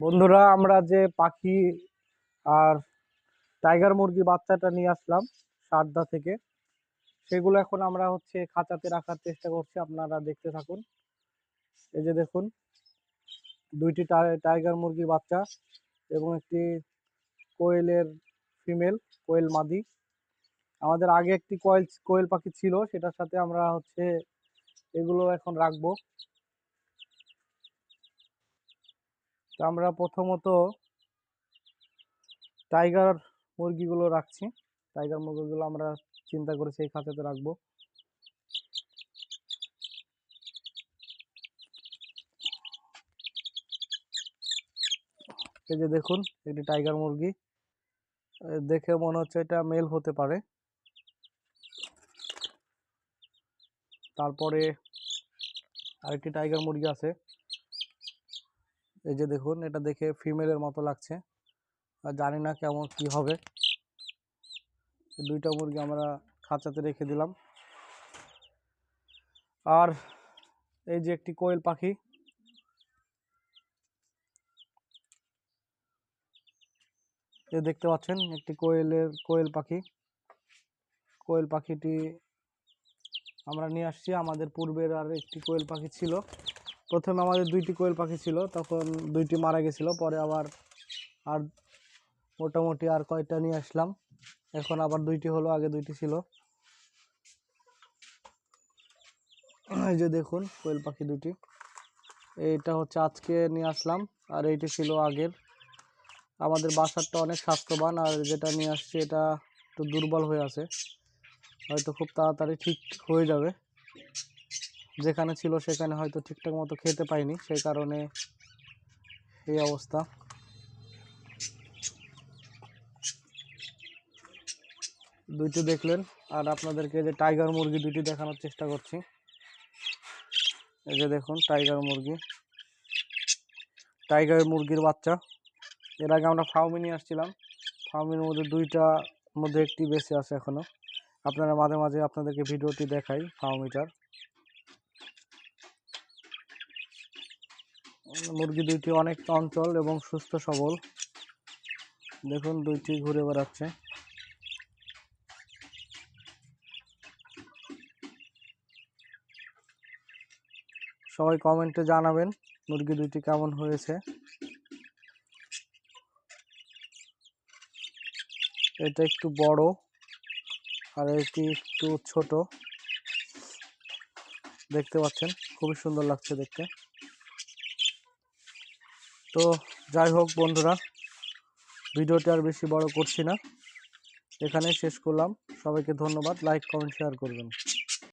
বন্ধুরা, আমরা যে পাখি আর টাইগার মুরগি বাচ্চাটা নিয়ে আসলাম সারদা থেকে, সেগুলো এখন আমরা হচ্ছে খাঁচাতে রাখার চেষ্টা করছি, আপনারা দেখতে থাকুন। এই যে দেখুন, দুইটি টাই- টাইগার মুরগির বাচ্চা এবং একটি কোয়েলের ফিমেল কোয়েল মাদি। আমাদের আগে একটি কয়েল কোয়েল পাখি ছিল, সেটার সাথে আমরা হচ্ছে এগুলো এখন রাখব। তো আমরা প্রথমত টাইগার মুরগিগুলো রাখছি। টাইগার মুরগিগুলো আমরা চিন্তা করেছি এই খাঁচাতে রাখব। এই যে দেখুন, একটি টাইগার মুরগি। দেখে মনে হচ্ছে এটা মেল হতে পারে। তারপরে আরেকটি টাইগার মুরগি আছে। এই যে দেখুন, এটা দেখে ফিমেলের মতো লাগছে। জানি না কেমন কি হবে। দুইটা মুরগি আমরা খাঁচাতে রেখে দিলাম। আর এই যে একটি কোয়েল পাখি। এ দেখতে পাচ্ছেন, একটি কোয়েলের, কোয়েল পাখি। কোয়েল পাখিটি আমরা নিয়ে আসছি। আমাদের পূর্বের আর একটি কোয়েল পাখি ছিল। প্রথমে আমাদের দুইটি কোয়েল পাখি ছিল, তখন দুইটি মারা গেছিল, পরে আবার আর মোটামুটি আর কয়টা নিয়ে আসলাম। এখন আবার দুইটি হলো, আগে দুইটি ছিল। এই যে দেখুন, কোয়েল পাখি দুটি। এইটা হচ্ছে আজকে নিয়ে আসলাম, আর এইটি ছিল আগের। আমাদের বাসারটা অনেক স্বাস্থ্যবান, আর যেটা নিয়ে আসছি এটা একটু দুর্বল হয়ে আছে। হয়তো খুব তাড়াতাড়ি ঠিক হয়ে যাবে। যেখানে ছিল সেখানে হয়তো ঠিকঠাক মতো খেতে পাইনি, সেই কারণে এই অবস্থা। দুইটি দেখলেন, আর আপনাদেরকে যে টাইগার মুরগি দুইটি দেখানোর চেষ্টা করছি। এই যে দেখুন, টাইগার মুরগি। টাইগার মুরগির বাচ্চা। এর আগে আমরা ফার্মে নিয়ে আসছিলাম। ফার্মের মধ্যে দুইটা মধ্যে একটি বেঁচে আছে এখনও। আপনারা মাঝে মাঝে আপনাদেরকে ভিডিওটি দেখাই ফার্মিটার মুরগি দুইটি অনেক চঞ্চল এবং সুস্থ সবল। দেখুন, দুইটি ঘুরে বেড়াচ্ছে। সবাই কমেন্টে জানাবেন, মুরগি দুইটি কেমন হয়েছে। এটা একটু বড়। আর এটি একটু ছোট। দেখতে পাচ্ছেন, খুবই সুন্দর লাগছে দেখতে। তো যাই হোক বন্ধুরা, ভিডিওটি আর বেশি বড় করছি না। এখানে শেষ করলাম। সবাইকে ধন্যবাদ। লাইক, কমেন্ট, শেয়ার করবেন।